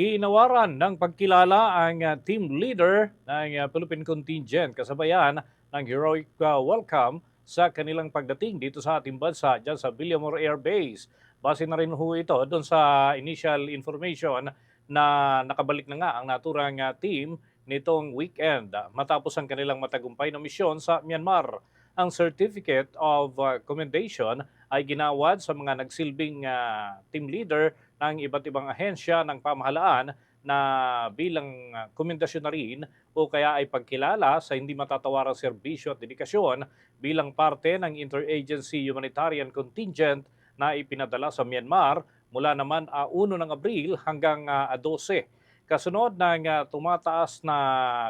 Inawaran ng pagkilala ang uh, team leader ng uh, Philippine contingent kasabayan ng heroic uh, welcome sa kanilang pagdating dito sa ating bansa dyan sa Villamor Air Base. Base na rin ho ito doon sa initial information na nakabalik na nga ang naturang team nitong weekend matapos ang kanilang matagumpay na misyon sa Myanmar. Ang Certificate of Commendation ay ginawad sa mga nagsilbing uh, team leader ng iba't ibang ahensya ng pamahalaan na bilang uh, komendasyon na rin o kaya ay pagkilala sa hindi matatawarang serbisyo at dedikasyon bilang parte ng Interagency Humanitarian Contingent na ipinadala sa Myanmar mula naman a 1 ng Abril hanggang uh, 12. Kasunod ng uh, tumataas na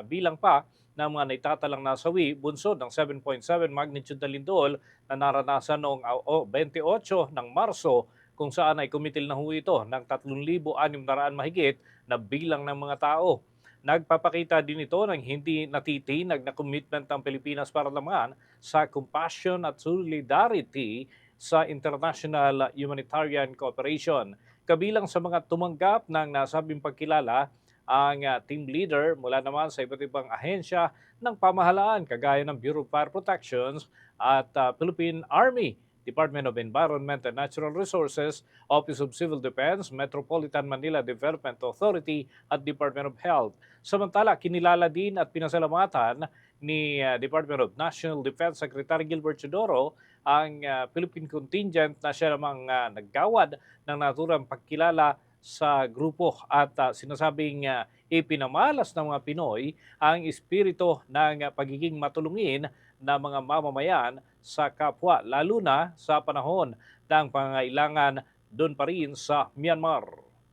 bilang pa ng mga naitatalang nasawi bunsod ng 7.7 magnitude na lindol na naranasan noong uh, oh, 28 ng Marso kung saan ay kumitil na ho ito ng 3,600 mahigit na bilang ng mga tao. Nagpapakita din ito ng hindi natitinag na commitment ng Pilipinas para naman sa compassion at solidarity sa international humanitarian cooperation. Kabilang sa mga tumanggap ng nasabing pagkilala ang uh, team leader mula naman sa iba't ibang ahensya ng pamahalaan kagaya ng Bureau of Fire Protections at uh, Philippine Army, Department of Environment and Natural Resources, Office of Civil Defense, Metropolitan Manila Development Authority at Department of Health. Samantala, kinilala din at pinasalamatan ni uh, Department of National Defense Secretary Gilbert Chodoro ang uh, Philippine contingent na siya namang uh, naggawad ng naturang pagkilala sa grupo at uh, sinasabing uh, ipinamalas ng mga Pinoy ang espiritu ng pagiging matulungin ng mga mamamayan sa kapwa lalo na sa panahon ng pangailangan doon pa rin sa Myanmar.